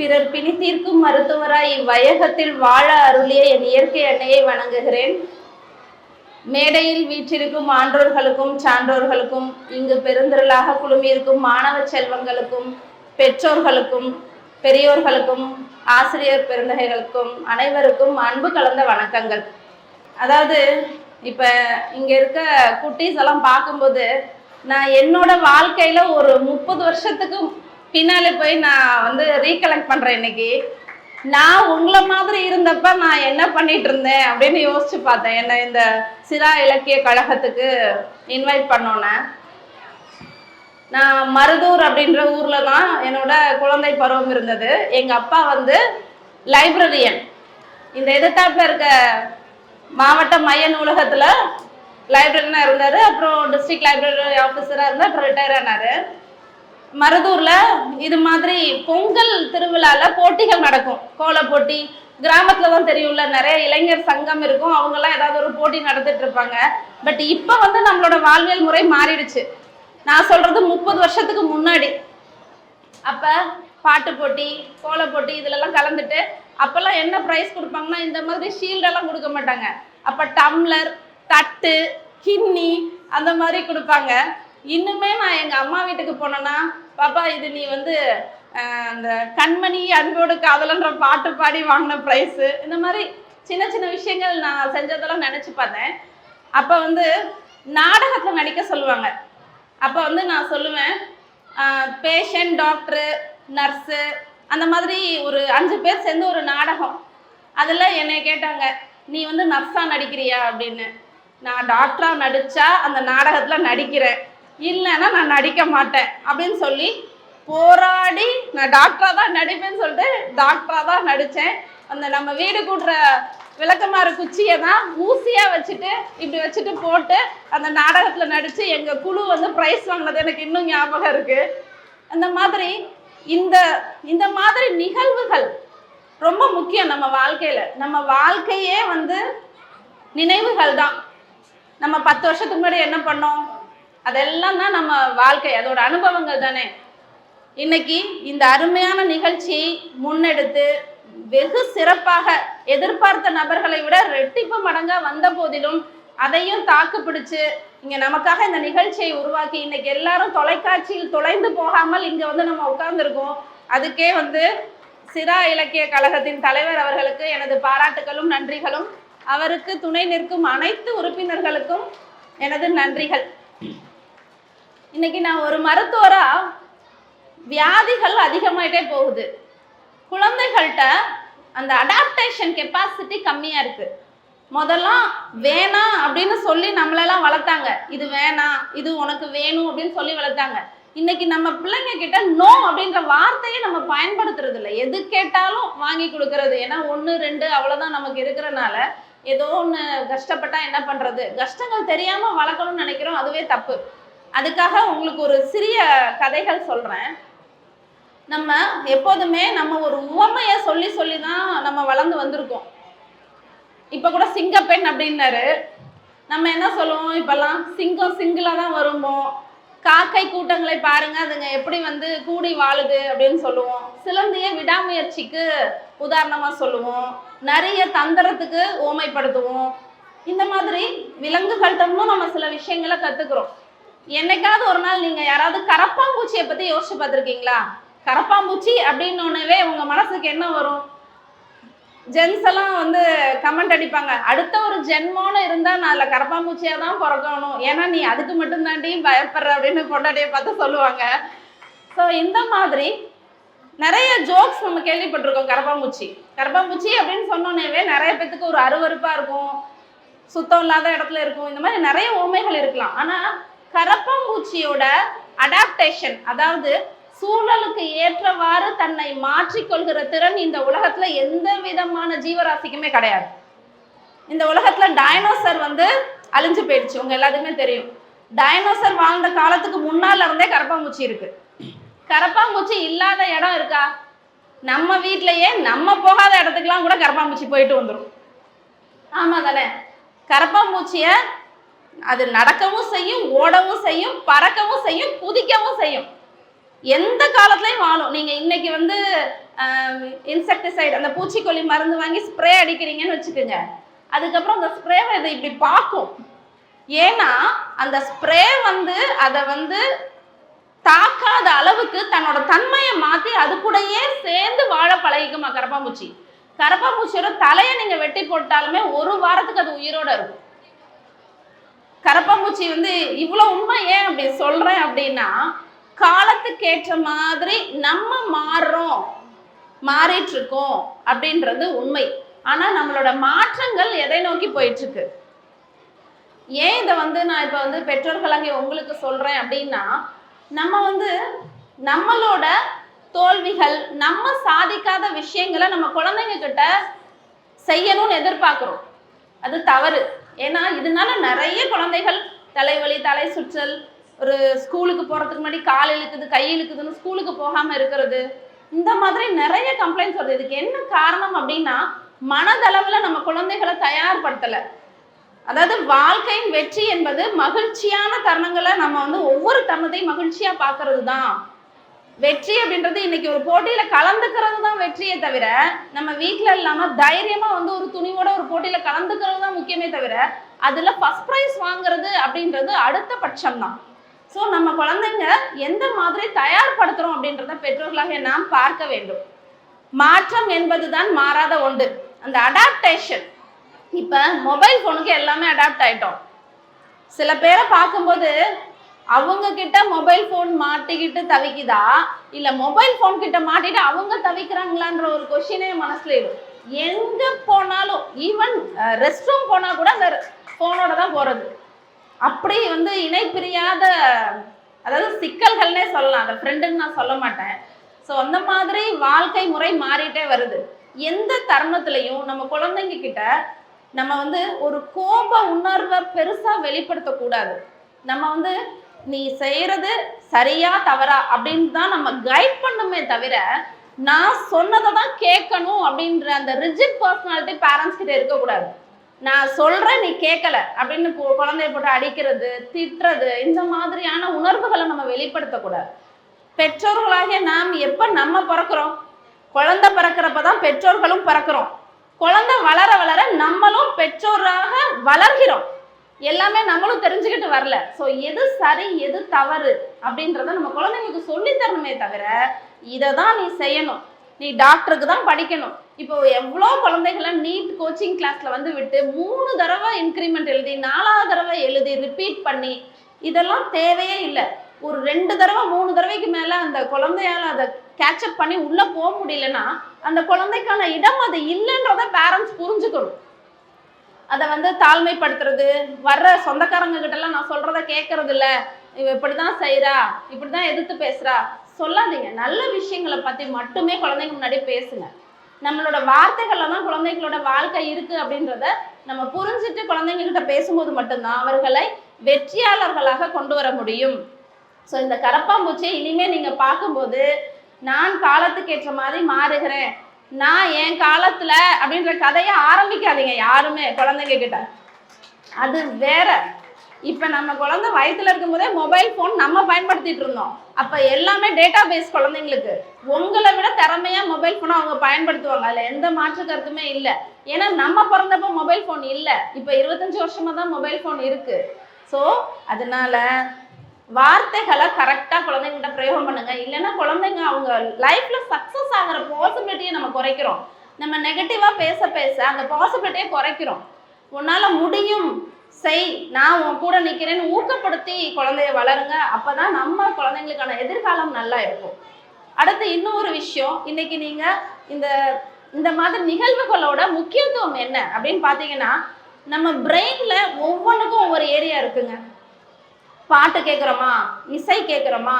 பிறர் பிணி தீர்க்கும் மருத்துவராய் இவ்வையகத்தில் வாழ அருளிய என் இயற்கை அன்னையை வணங்குகிறேன். மேடையில் வீற்றிருக்கும் ஆன்றோர்களுக்கும் சான்றோர்களுக்கும் இங்கு பெருந்திரளாக குழுமியிருக்கும் மாணவ செல்வங்களுக்கும் பெற்றோர்களுக்கும் பெரியோர்களுக்கும் ஆசிரியர் பெருந்தகைகளுக்கும் அனைவருக்கும் அன்பு கலந்த வணக்கங்கள். அதாவது இப்போ இங்கே இருக்க குட்டீஸ் எல்லாம் பார்க்கும்போது நான் என்னோட வாழ்க்கையில் ஒரு முப்பது வருஷத்துக்கு பின்னாலே போய் நான் வந்து ரீகலெக்ட் பண்றேன் இன்னைக்கு. நான் உங்களை மாதிரி இருந்தப்ப நான் என்ன பண்ணிட்டு இருந்தேன் அப்படின்னு யோசிச்சு பார்த்தேன். என்ன இந்த சிரா இலக்கிய கழகத்துக்கு இன்வைட் பண்ணோன்னே. நான் மருதூர் அப்படின்ற ஊர்ல தான் என்னோட குழந்தை பருவம் இருந்தது. எங்க அப்பா வந்து லைப்ரரியன் இந்த எதிர்த்தாப்புல இருக்க மாவட்ட மைய நூலகத்துல லைப்ரரியனா இருந்தாரு. அப்புறம் டிஸ்ட்ரிக்ட் லைப்ரரி ஆஃபீஸரா இருந்தா அப்புறம் ரிட்டையர் ஆனாரு. மருதூர்ல இது மாதிரி பொங்கல் திருவிழால போட்டிகள் நடக்கும். கோல போட்டி கிராமத்துல தான் தெரியும்ல நிறைய இளைஞர் சங்கம் இருக்கும். அவங்க எல்லாம் ஏதாவது ஒரு போட்டி நடத்திட்டு இருப்பாங்க. பட் இப்ப வந்து நம்மளோட வாழ்வியல் முறை மாறிடுச்சு. நான் சொல்றது முப்பது வருஷத்துக்கு முன்னாடி. அப்ப பாட்டு போட்டி கோல போட்டி இதுல எல்லாம் கலந்துட்டு அப்பெல்லாம் என்ன ப்ரைஸ் கொடுப்பாங்கன்னா இந்த மாதிரி ஷீல்டெல்லாம் கொடுக்க மாட்டாங்க. அப்ப டம்ளர் தட்டு கிண்ணி அந்த மாதிரி கொடுப்பாங்க. இன்னுமே நான் எங்கள் அம்மா வீட்டுக்கு போனேன்னா பாப்பா இது நீ வந்து அந்த கண்மணி அன்போடு காதலன்ற பாட்டு பாடி வாங்கின ப்ரைஸு இந்த மாதிரி சின்ன சின்ன விஷயங்கள் நான் செஞ்சதெல்லாம் நினச்சி பார்த்தேன். அப்போ வந்து நாடகத்தில் நடிக்க சொல்லுவாங்க. அப்போ வந்து நான் சொல்லுவேன் பேஷண்ட் டாக்டரு நர்ஸு அந்த மாதிரி ஒரு அஞ்சு பேர் சேர்ந்து ஒரு நாடகம். அதில் என்னை கேட்டாங்க நீ வந்து நர்ஸாக நடிக்கிறியா? அப்படின்னு. நான் டாக்டராக நடித்தா அந்த நாடகத்தில் நடிக்கிறேன். இல்லைன்னா நான் நடிக்க மாட்டேன் அப்படின்னு சொல்லி போராடி நான் டாக்டராக தான் நடிப்பேன்னு சொல்லிட்டு டாக்டராக தான் நடித்தேன் அந்த நம்ம வீடு கூட்டுற விளக்கமாறு குச்சியை தான் ஊசியாக வச்சுட்டு இப்படி வச்சுட்டு போட்டு அந்த நாடகத்தில் நடித்து எங்கள் குழு வந்து ப்ரைஸ் வாங்கினது எனக்கு இன்னும் ஞாபகம் இருக்குது அந்த மாதிரி இந்த இந்த மாதிரி நிகழ்வுகள் ரொம்ப முக்கியம் நம்ம வாழ்க்கையில். நம்ம வாழ்க்கையே வந்து நினைவுகள் தான். நம்ம பத்து வருஷத்துக்கு முன்னாடி என்ன பண்ணோம்? அதெல்லாம் தான் நம்ம வாழ்க்கை அதோட அனுபவங்கள் தானே. இன்னைக்கு இந்த அருமையான நிகழ்ச்சி முன்னெடுத்து வெகு சிறப்பாக எதிர்பார்த்த நபர்களை விட ரெட்டிப்பு மடங்கா வந்த போதிலும் அதையும் தாக்கு பிடிச்சு இங்க நமக்காக இந்த நிகழ்ச்சியை உருவாக்கி இன்னைக்கு எல்லாரும் தொலைக்காட்சியில் தொலைந்து போகாமல் இங்க வந்து நம்ம உட்கார்ந்துருக்கோம். அதுக்கே வந்து சிரா இலக்கிய கழகத்தின் தலைவர் அவர்களுக்கு எனது பாராட்டுகளும் நன்றிகளும். அவருக்கு துணை நிற்கும் அனைத்து உறுப்பினர்களுக்கும் எனது நன்றிகள். இன்னைக்கு நான் ஒரு மருத்துவரா வியாதிகள் அதிகமாயிட்டே போகுது. குழந்தைகள்கிட்ட அந்த அடாப்டேஷன் கெப்பாசிட்டி கம்மியாக இருக்கு. முதல்லாம் வேணாம் அப்படின்னு சொல்லி நம்மளெல்லாம் வளர்த்தாங்க. இது வேணாம் இது உனக்கு வேணும் அப்படின்னு சொல்லி வளர்த்தாங்க. இன்னைக்கு நம்ம பிள்ளைங்க கிட்ட நோ அப்படின்ற வார்த்தையை நம்ம பயன்படுத்துறது இல்லை. எது கேட்டாலும் வாங்கி கொடுக்கறது. ஏன்னா ஒன்று ரெண்டு அவ்வளோதான் நமக்கு இருக்கிறனால ஏதோ ஒன்று கஷ்டப்பட்டா என்ன பண்றது? கஷ்டங்கள் தெரியாம வளர்க்கணும்னு நினைக்கிறோம். அதுவே தப்பு. அதுக்காக உங்களுக்கு ஒரு சிறிய கதைகள் சொல்கிறேன் நம்ம எப்போதுமே நம்ம ஒரு உவமையை சொல்லி சொல்லி தான் நம்ம வளர்ந்து வந்திருக்கோம். இப்போ கூட சிங்கப்பெண் அப்படின்னாரு. நம்ம என்ன சொல்லுவோம்? இப்போல்லாம் சிங்கம் சிங்கிளாக தான் வருமோ? காக்கை கூட்டங்களை பாருங்க அதுங்க எப்படி வந்து கூடி வாழுது அப்படின்னு சொல்லுவோம். சிலந்திய விடாமுயற்சிக்கு உதாரணமாக சொல்லுவோம். நிறைய தந்திரத்துக்கு ஓமைப்படுத்துவோம் இந்த மாதிரி விலங்குகள்கிட்டமும் நம்ம சில விஷயங்களை கற்றுக்குறோம் என்னைக்காவது ஒரு நாள் நீங்கள் யாராவது கரப்பாம்பூச்சியை பற்றி யோசிச்சு பார்த்துருக்கீங்களா? கரப்பாம்பூச்சி அப்படின்னோடனே உங்க மனசுக்கு என்ன வரும்? ஜென்ஸ் எல்லாம் வந்து கமெண்ட் அடிப்பாங்க. அடுத்த ஒரு ஜென்மோன்னு இருந்தா நான் அதில் கரப்பாம்பூச்சியா தான் பிறக்கணும். ஏன்னா நீ அதுக்கு மட்டும் தாண்டி பயப்படுற அப்படின்னு பொண்டாட்டியை பார்த்து சொல்லுவாங்க. ஸோ இந்த மாதிரி நிறைய ஜோக்ஸ் நம்ம கேள்விப்பட்டிருக்கோம் கரப்பாம்பூச்சி. கரப்பாம்பூச்சி அப்படின்னு சொன்னோன்னே நிறைய பேத்துக்கு ஒரு அருவறுப்பா இருக்கும். சுத்தம் இல்லாத இடத்துல இருக்கும். இந்த மாதிரி நிறைய உண்மைகள் இருக்கலாம். ஆனா கரப்பாம்பூச்சியோட அடாப்டேஷன் அதாவது சூழலுக்கு ஏற்றவாறு தன்னை மாற்றிக்கொள்கிற திறன் இந்த உலகத்துல எந்த விதமான ஜீவராசிக்குமே கிடையாது. இந்த உலகத்துல டைனோசர் வந்து அழிஞ்சு போயிடுச்சு. உங்க எல்லாத்துக்குமே தெரியும். டைனோசர் வாழ்ந்த காலத்துக்கு முன்னால இருந்தே கரப்பாம்பூச்சி இருக்கு. கரப்பாம்பூச்சி இல்லாத இடம் இருக்கா? நம்ம வீட்லயே நம்ம போகாத இடத்துக்குலாம் கூட கரப்பாம்பூச்சி போயிட்டு வந்துடும் ஆமா தானே கரப்பாம்பூச்சியை அது நடக்கவும் செய்யும் ஓடவும் செய்யும் பறக்கவும் செய்யும் குதிக்கவும் செய்யும். எந்த காலத்துலயும் வாழும். நீங்க இன்னைக்கு வந்து இன்செக்டிசைடு அந்த பூச்சிக்கொல்லி மருந்து வாங்கி ஸ்ப்ரே அடிக்கிறீங்கன்னு வச்சுக்கோங்க. அதுக்கப்புறம் அந்த ஸ்ப்ரேவை இதை இப்படி பார்க்கும். ஏன்னா அந்த ஸ்ப்ரே வந்து அதை வந்து தாக்காத அளவுக்கு தன்னோட தன்மையை மாற்றி அது கூடயே சேர்ந்து வாழ பழகிக்குமா கரப்பாம்பூச்சி. கரப்பாம்பூச்சியோட தலையை நீங்க வெட்டி போட்டாலுமே ஒரு வாரத்துக்கு அது உயிரோட இருக்கும். கரப்பாம்பூச்சி வந்து இவ்வளோ உண்மை ஏன் அப்படி சொல்கிறேன் அப்படின்னா காலத்துக்கு ஏற்ற மாதிரி நம்ம மாறுறோம் மாறிட்டு இருக்கோம் அப்படின்றது உண்மை. ஆனால் நம்மளோட மாற்றங்கள் எதை நோக்கி போயிட்டு இருக்கு ஏன் இதை வந்து நான் இப்போ வந்து பெற்றோர்களாக உங்களுக்கு சொல்கிறேன் அப்படின்னா நம்ம வந்து நம்மளோட தோல்விகள் நம்ம சாதிக்காத விஷயங்களை நம்ம குழந்தைங்க கிட்ட செய்யணும்னு எதிர்பார்க்குறோம். அது தவறு. ஏன்னா இதனால நிறைய குழந்தைகள் தலைவலி தலை சுற்றல் ஒரு ஸ்கூலுக்கு போகிறதுக்கு முன்னாடி கால் இழுக்குது கை இழுக்குதுன்னு ஸ்கூலுக்கு போகாமல் இருக்கிறது. இந்த மாதிரி நிறைய கம்ப்ளைண்ட்ஸ் வருது. இதுக்கு என்ன காரணம் அப்படின்னா மனதளவில் நம்ம குழந்தைகளை தயார்படுத்தலை. அதாவது வாழ்க்கையின் வெற்றி என்பது மகிழ்ச்சியான தருணங்களை நம்ம வந்து ஒவ்வொரு தருணத்தையும் மகிழ்ச்சியா பார்க்கிறது தான் வெற்றி அப்படின்றது இன்னைக்கு ஒரு போட்டியில கலந்துக்கிறது தான் வெற்றியே தவிர நம்ம வீட்டுல இல்லாம தைரியமா வந்து ஒரு துணிவோட ஒரு போட்டியில கலந்துக்கிறது தான் முக்கியமே தவிர அதுல ஃபர்ஸ்ட் ப்ரைஸ் வாங்குறது அப்படின்றது அடுத்த பட்சம் தான் ஸோ நம்ம குழந்தைங்க எந்த மாதிரி தயார்படுத்துறோம் அப்படின்றத பெற்றோர்களாக நாம் பார்க்க வேண்டும். மாற்றம் என்பதுதான் மாறாத ஒன்று. அந்த அடாப்டேஷன் இப்ப மொபைல் ஃபோனுக்கு எல்லாமே அடாப்ட் ஆயிட்டோம். சில பேரை பார்க்கும்போது அவங்க கிட்ட மொபைல் ஃபோன் மாட்டிக்கிட்டு தவிக்குதா? இல்ல மொபைல் ஃபோன் கிட்ட மாட்டிட்டு அவங்க தவிக்கிறாங்களான்ற ஒரு கொஷினே மனசுல இருக்கும் எங்க போனாலும் ஈவன் ரெஸ்ட் ரூம் போனா கூட அந்த ஃபோனோட தான் போறது. அப்படி வந்து இணைப்பிரியாத அதாவது சிக்கல்கள்னே சொல்லலாம். அந்த ஃப்ரெண்டுன்னு நான் சொல்ல மாட்டேன். ஸோ அந்த மாதிரி வாழ்க்கை முறை மாறிட்டே வருது. எந்த தருணத்துலையும் நம்ம குழந்தைங்க கிட்ட நம்ம வந்து ஒரு கோப உணர்வை பெருசாக வெளிப்படுத்தக்கூடாது. நம்ம வந்து நீ செய்யறது சரியா தவறா அப்படின்னு தான் நம்ம கைட் பண்ணுமே தவிர நான் சொன்னதை தான் கேட்கணும் அப்படின்ற அந்த ரிஜிட் பர்சனாலிட்டி பேரண்ட்ஸ் கிட்ட இருக்கக்கூடாது. நான் சொல்றேன் நீ கேட்கல அப்படின்னு குழந்தைய போட்டு அடிக்கிறது திட்டுறது இந்த மாதிரியான உணர்வுகளை நம்ம வெளிப்படுத்தக்கூடாது. பெற்றோர்களாகிய நாம் எப்போ நம்ம பிறக்கிறோம்? குழந்தை பிறக்கிறப்ப தான் பெற்றோர்களும் பிறக்கிறோம். குழந்தை வளர வளர நம்மளும் பெற்றோராக வளர்கிறோம். எல்லாமே நம்மளும் தெரிஞ்சுக்கிட்டு வரல. ஸோ எது சரி எது தவறு அப்படின்றத நம்ம குழந்தைங்களுக்கு சொல்லி தரணுமே தவிர இதை தான் நீ செய்யணும். நீ டாக்டருக்கு தான் படிக்கணும். இப்போ எவ்வளோ குழந்தைகளை நீட் கோச்சிங் கிளாஸில் வந்து விட்டு மூணு தடவை இன்க்ரிமெண்ட் எழுதி நாலாவது தடவை எழுதி ரிப்பீட் பண்ணி இதெல்லாம் தேவையே இல்லை. ஒரு ரெண்டு தடவை மூணு தடவைக்கு மேலே அந்த குழந்தையால் அதை கேட்சப் பண்ணி உள்ளே போக முடியலன்னா அந்த குழந்தைக்கான இடம் அது இல்லைன்றத பேரண்ட்ஸ் புரிஞ்சுக்கணும். அதை வந்து தாழ்மைப்படுத்துறது வர்ற சொந்தக்காரங்க கிட்டலாம் நான் சொல்றத கேட்கறது இல்லை இவ இப்படிதான் இப்படி இப்படிதான் எதிர்த்து பேசுறா. சொல்லாதீங்க. நல்ல விஷயங்களை பத்தி மட்டுமே குழந்தைங்க முன்னாடி பேசுங்க. நம்மளோட வார்த்தைகள்ல தான் குழந்தைங்களோட வாழ்க்கை இருக்கு அப்படின்றத நம்ம புரிஞ்சுட்டு குழந்தைங்க கிட்ட பேசும்போது மட்டும்தான் அவர்களை வெற்றியாளர்களாக கொண்டு வர முடியும். ஸோ இந்த கரப்பாம்பூச்சியை இனிமே நீங்க பார்க்கும்போது நான் காலத்துக்கு ஏற்ற மாதிரி மாறுகிறேன். நான் என் காலத்துல அப்படின்ற கதையை ஆரம்பிக்காதீங்க யாருமே குழந்தைங்க கிட்ட. அது வேற. இப்ப நம்ம குழந்தை வயித்துல இருக்கும்போதே மொபைல் ஃபோன் நம்ம பயன்படுத்திட்டு இருந்தோம். அப்ப எல்லாமே டேட்டா பேஸ் குழந்தைங்களுக்கு. உங்களை விட திறமையா மொபைல் ஃபோனை அவங்க பயன்படுத்துவாங்க. அதுல எந்த மாற்று கருத்துமே இல்லை. ஏன்னா நம்ம பிறந்தப்போ மொபைல் ஃபோன் இல்லை. இப்ப இருபத்தஞ்சு வருஷமா தான் மொபைல் ஃபோன் இருக்கு. ஸோ அதனால வார்த்தைகளை கரெக்டாக குழந்தைங்கிட்ட பிரயோகம் பண்ணுங்க. இல்லைன்னா குழந்தைங்க அவங்க லைஃப்ல சக்ஸஸ் ஆகிற பாசிபிலிட்டியை நம்ம குறைக்கிறோம். நம்ம நெகட்டிவாக பேச பேச அந்த பாசிபிலிட்டியை குறைக்கிறோம். உன்னால் முடியும். செய். நான் உன் கூட நிற்கிறேன்னு ஊக்கப்படுத்தி குழந்தைய வளருங்க. அப்போ தான் நம்ம குழந்தைங்களுக்கான எதிர்காலம் நல்லா இருக்கும். அடுத்து இன்னொரு விஷயம். இன்னைக்கு நீங்கள் இந்த இந்த மாதிரி நிகழ்வுகளோட முக்கியத்துவம் என்ன அப்படின்னு பார்த்தீங்கன்னா நம்ம பிரெயினில் ஒவ்வொன்றுக்கும் ஒவ்வொரு ஏரியா இருக்குங்க. பாட்டு கேட்குறோமா இசை கேட்குறோமா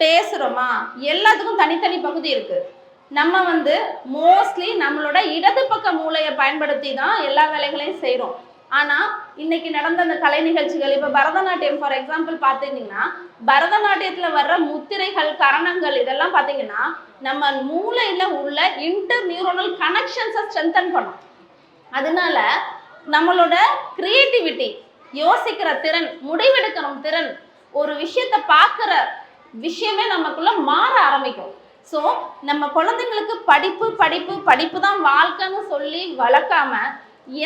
பேசுகிறோமா எல்லாத்துக்கும் தனித்தனி பகுதி இருக்குது நம்ம வந்து மோஸ்ட்லி நம்மளோட இடது பக்க மூளையை பயன்படுத்தி தான் எல்லா வேலைகளையும் செய்கிறோம் ஆனால் இன்னைக்கு நடந்த அந்த கலை நிகழ்ச்சிகள் இப்போ பரதநாட்டியம் ஃபார் எக்ஸாம்பிள் பார்த்துக்கிட்டிங்கன்னா பரதநாட்டியத்தில் வர்ற முத்திரைகள் கரணங்கள் இதெல்லாம் பார்த்தீங்கன்னா நம்ம மூளையில் உள்ள இன்டர் நியூரோனல் கனெக்ஷன்ஸை ஸ்ட்ரென்தன் பண்ணும். அதனால நம்மளோட கிரியேட்டிவிட்டி யோசிக்கிற திறன் முடிவெடுக்கணும் திறன் ஒரு விஷயத்த பார்க்குற விஷயமே நமக்குள்ள மாற ஆரம்பிக்கும். ஸோ நம்ம குழந்தைங்களுக்கு படிப்பு படிப்பு படிப்பு தான் வாழ்க்கைன்னு சொல்லி வளர்க்காம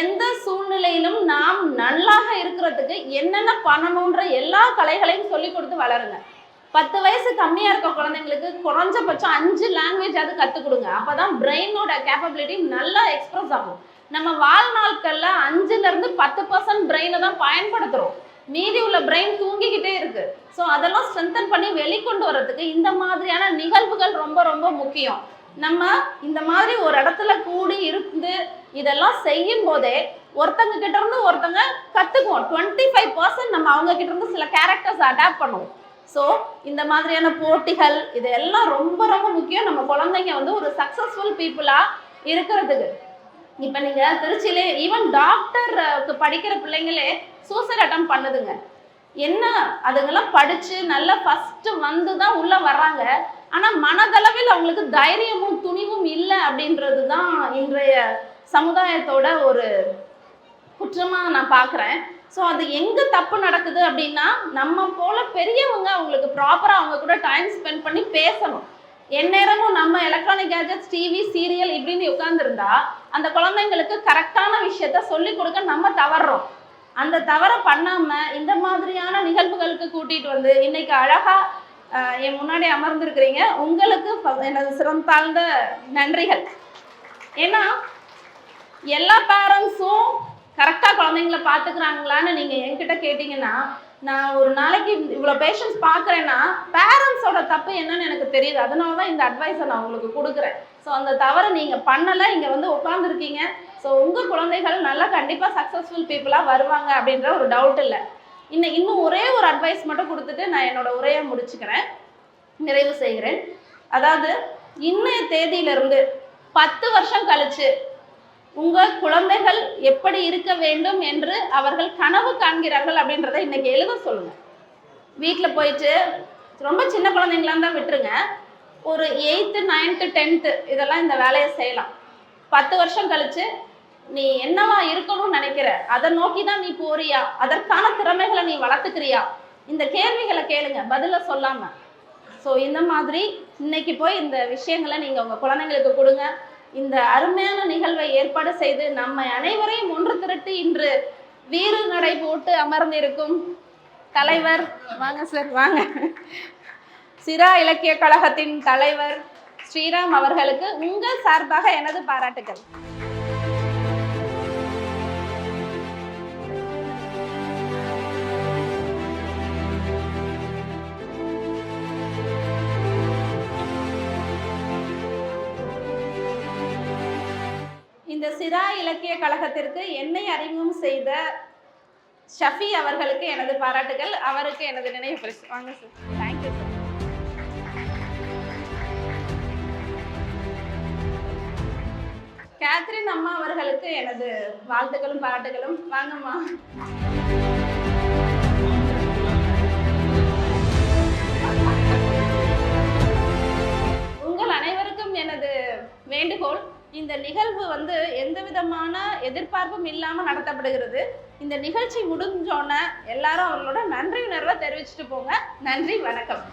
எந்த சூழ்நிலையிலும் நாம் நல்லாக இருக்கிறதுக்கு என்னென்ன பண்ணணுன்ற எல்லா கலைகளையும் சொல்லி கொடுத்து வளருங்க. பத்து வயசு கம்மியாக இருக்க குழந்தைங்களுக்கு குறைஞ்சபட்சம் அஞ்சு லாங்குவேஜ் அது கற்றுக் கொடுங்க. அப்போ தான் பிரெயினோட கேப்பபிலிட்டி நல்லா எக்ஸ்ப்ரெஸ் ஆகும். நம்ம வாழ்நாட்கள்ல அஞ்சுல இருந்து பத்து பர்சன்ட் பிரெயினை தான் பயன்படுத்துறோம். மீதி உள்ள பிரெயின் தூங்கிக்கிட்டே இருக்கு. ஸோ அதெல்லாம் ஸ்ட்ரென்தன் பண்ணி வெளிக்கொண்டு வர்றதுக்கு இந்த மாதிரியான நிகழ்வுகள் ரொம்ப ரொம்ப முக்கியம். நம்ம இந்த மாதிரி ஒரு இடத்துல கூடி இருந்து இதெல்லாம் செய்யும் போதே ஒருத்தங்க கிட்ட இருந்து ஒருத்தங்க கத்துக்குவோம். டுவெண்ட்டி ஃபைவ் பர்சன்ட் நம்ம அவங்க கிட்ட இருந்து சில கேரக்டர்ஸ் அடாப்ட் பண்ணுவோம். ஸோ இந்த மாதிரியான போட்டிகள் இதெல்லாம் ரொம்ப ரொம்ப முக்கியம். நம்ம குழந்தைங்க வந்து ஒரு சக்ஸஸ்ஃபுல் பீப்புளா இருக்கிறதுக்கு. இப்போ நீங்கள் திருச்சியிலே ஈவன் டாக்டருக்கு படிக்கிற பிள்ளைங்களே சூசைட் அட்டம் பண்ணுதுங்க. என்ன அதுங்கெல்லாம் படித்து நல்லா ஃபஸ்ட்டு வந்து தான் உள்ளே வர்றாங்க. ஆனால் மனதளவில் அவங்களுக்கு தைரியமும் துணிவும் இல்லை அப்படின்றது தான் இன்றைய சமுதாயத்தோட ஒரு குற்றமாக நான் பார்க்குறேன். ஸோ அது எங்கே தப்பு நடக்குது அப்படின்னா நம்ம போல பெரியவங்க அவங்களுக்கு ப்ராப்பராக அவங்க கூட டைம் ஸ்பெண்ட் பண்ணி பேசணும். எந்நேரமும் நம்ம எலக்ட்ரானிக் கேஜெட்ஸ் டிவி சீரியல் இப்படின்னு உட்கார்ந்துருந்தா அந்த குழந்தைங்களுக்கு கரெக்டான விஷயத்த சொல்லி கொடுக்க நம்ம தவறுறோம் அந்த தவறை பண்ணாம இந்த மாதிரியான நிகழ்வுகளுக்கு கூட்டிட்டு வந்து இன்னைக்கு அழகா என் முன்னாடி அமர்ந்திருக்கிறீங்க. உங்களுக்கு ஃப- எனது சிறந்தாழ்ந்த நன்றிகள். ஏன்னா எல்லா பேரண்ட்ஸும் கரெக்டாக குழந்தைங்கள பார்த்துக்கிறாங்களான்னு நீங்கள் என்கிட்ட கேட்டிங்கன்னா நான் ஒரு நாளைக்கு இவ்வளோ பேஷண்ட்ஸ் பார்க்குறேன்னா பேரண்ட்ஸோட தப்பு என்னன்னு எனக்கு தெரியுது. அதனால தான் இந்த அட்வைஸை நான் உங்களுக்கு கொடுக்குறேன். ஸோ அந்த தவறை நீங்கள் பண்ணலை இங்கே வந்து உட்காந்துருக்கீங்க ஸோ உங்கள் குழந்தைகள் நல்லா கண்டிப்பாக சக்ஸஸ்ஃபுல் பீப்புளாக வருவாங்க அப்படின்ற ஒரு டவுட் இல்லை. இன்னும் இன்னும் ஒரே ஒரு அட்வைஸ் மட்டும் கொடுத்துட்டு நான் என்னோட உரையை முடிச்சுக்கிறேன். நிறைவு செய்கிறேன். அதாவது இன்னைய தேதியிலிருந்து பத்து வருஷம் கழிச்சு உங்கள் குழந்தைகள் எப்படி இருக்க வேண்டும் என்று அவர்கள் கனவு காண்கிறார்கள் அப்படின்றத இன்னைக்கு எழுத சொல்லுங்க. வீட்டில் போயிட்டு ரொம்ப சின்ன குழந்தைங்களா தான் விட்டுருங்க. ஒரு எயித்து நைன்த்து டென்த்து இதெல்லாம் இந்த வேலையை செய்யலாம். பத்து வருஷம் கழிச்சு நீ என்னவா இருக்கணும்னு நினைக்கிற? அதை நோக்கி தான் நீ போறியா? அதற்கான திறமைகளை நீ வளர்த்துக்கிறியா? இந்த கேள்விகளை கேளுங்க பதில சொல்லாம. ஸோ இந்த மாதிரி இன்னைக்கு போய் இந்த விஷயங்களை நீங்க உங்க குழந்தைங்களுக்கு கொடுங்க. இந்த அருமையான நிகழ்வை ஏற்பாடு செய்து நம்மை அனைவரையும் ஒன்று திரட்டி இன்று வீறு நடை போட்டு அமர்ந்திருக்கும் தலைவர் வாங்க சார் வாங்க. சிரா இலக்கிய கழகத்தின் தலைவர் ஸ்ரீராம் அவர்களுக்கு உங்கள் சார்பாக எனது பாராட்டுகள் இந்த சிரா இலக்கிய கழகத்திற்கு என்னை அறிமுகம் செய்த ஷஃபி அவர்களுக்கு எனது பாராட்டுகள் அவருக்கு எனது நினைவு பரிசு. வாங்க சார். தேங்க்யூ சார் கேத்ரின் அம்மா அவர்களுக்கு எனது வாழ்த்துக்களும் பாராட்டுகளும். வாங்கம்மா. எதிர்பார்ப்பும் இல்லாமல் நடத்தப்படுகிறது. இந்த நிகழ்ச்சி முடிஞ்சோன்னே எல்லாரும் அவர்களோட நன்றி உணர்வை தெரிவிச்சுட்டு போங்க. நன்றி வணக்கம்.